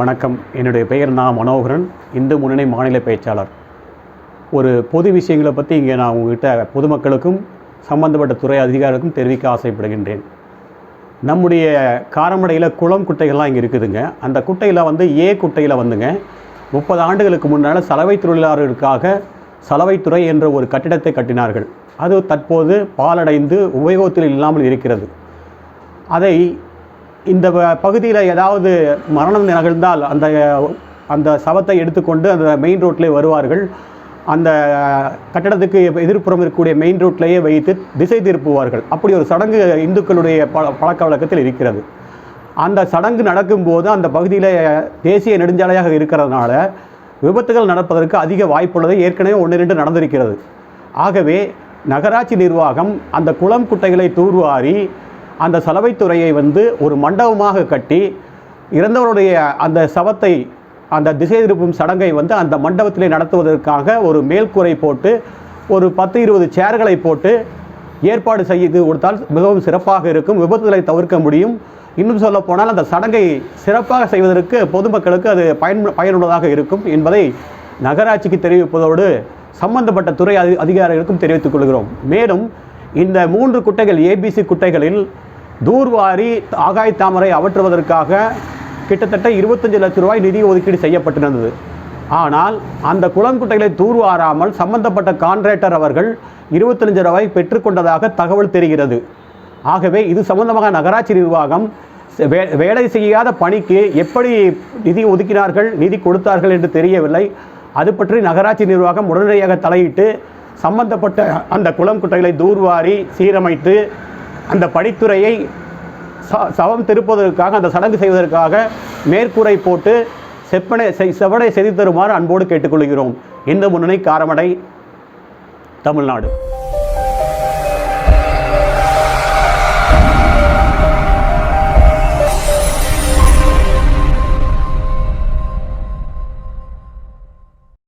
வணக்கம். என்னுடைய பெயர் நான் மனோகரன். இந்து முன்னணி மாநில பேச்சாளர். ஒரு பொது விஷயங்களை பற்றி இங்கே நான் உங்ககிட்ட பொதுமக்களுக்கும் சம்பந்தப்பட்ட துறை அதிகாரிகளுக்கும் தெரிவிக்க ஆசைப்படுகின்றேன். நம்முடைய காரமடையில் குளம் குட்டைகள்லாம் இங்கே இருக்குதுங்க. அந்த குட்டையில் வந்து ஏ குட்டையில் வந்துங்க. முப்பது ஆண்டுகளுக்கு முன்னால் சலவை தொழிலாளர்களுக்காக சலவைத்துறை என்ற ஒரு கட்டிடத்தை கட்டினார்கள். அது தற்போது பாலடைந்து உபயோகத்தில் இல்லாமல் இருக்கிறது. அதை இந்த பகுதியில் ஏதாவது மரணம் நிகழ்ந்தால் அந்த அந்த சவத்தை எடுத்துக்கொண்டு அந்த மெயின் ரோட்டிலே வருவார்கள். அந்த கட்டடத்துக்கு எதிர்ப்புறம் இருக்கக்கூடிய மெயின் ரோட்லேயே வைத்து திசை திருப்புவார்கள். அப்படி ஒரு சடங்கு இந்துக்களுடைய பழ பழக்க வழக்கத்தில் இருக்கிறது. அந்த சடங்கு நடக்கும்போது அந்த பகுதியில் தேசிய நெடுஞ்சாலையாக இருக்கிறதுனால விபத்துகள் நடப்பதற்கு அதிக வாய்ப்புள்ளது ஏற்கனவே ஒன்று ரெண்டு நடந்திருக்கிறது. ஆகவே நகராட்சி நிர்வாகம் அந்த குளம் குட்டைகளை தூர்வாரி அந்த சலவைத்துறையை வந்து ஒரு மண்டபமாக கட்டி இறந்தவருடைய அந்த சவத்தை அந்த திசை திருப்பும் சடங்கை வந்து அந்த மண்டபத்திலே நடத்துவதற்காக ஒரு மேல்கூரை போட்டு ஒரு பத்து இருபது சேர்களை போட்டு ஏற்பாடு செய்து கொடுத்தால் மிகவும் சிறப்பாக இருக்கும். விபத்துகளை தவிர்க்க முடியும். இன்னும் சொல்ல போனால் அந்த சடங்கை சிறப்பாக செய்வதற்கு பொதுமக்களுக்கு அது பயன் பயனுள்ளதாக இருக்கும் என்பதை நகராட்சிக்கு தெரிவிப்பதோடு சம்பந்தப்பட்ட துறை அதி அதிகாரிகளுக்கும் தெரிவித்துக் கொள்கிறோம். மேலும் இந்த மூன்று குட்டைகள் ஏபிசி குட்டைகளில் தூர்வாரி ஆகாய தாமரை அகற்றுவதற்காக கிட்டத்தட்ட இருபத்தஞ்சு லட்சம் ரூபாய் நிதி ஒதுக்கீடு செய்யப்பட்டிருந்தது. ஆனால் அந்த குளங்குட்டைகளை தூர்வாராமல் சம்பந்தப்பட்ட கான்ட்ராக்டர் அவர்கள் இருபத்தஞ்சு ரூபாய் பெற்றுக்கொண்டதாக தகவல் தெரிகிறது. ஆகவே இது சம்பந்தமாக நகராட்சி நிர்வாகம் வே வேலை செய்யாத பணிக்கு எப்படி நிதி ஒதுக்கினார்கள் நிதி கொடுத்தார்கள் என்று தெரியவில்லை. அது பற்றி நகராட்சி நிர்வாகம் உடனடியாக தலையிட்டு சம்பந்தப்பட்ட அந்த குளம் குட்டைகளை தூர்வாரி சீரமைத்து அந்த படித்துறையை ச சவம் திருப்பதற்காக அந்த சடங்கு செய்வதற்காக மேற்கூரை போட்டு செப்பனை செய் செவனை செய்து தருமாறு அன்போடு கேட்டுக்கொள்கிறோம். இந்த முன்னணி காரமடை தமிழ்நாடு.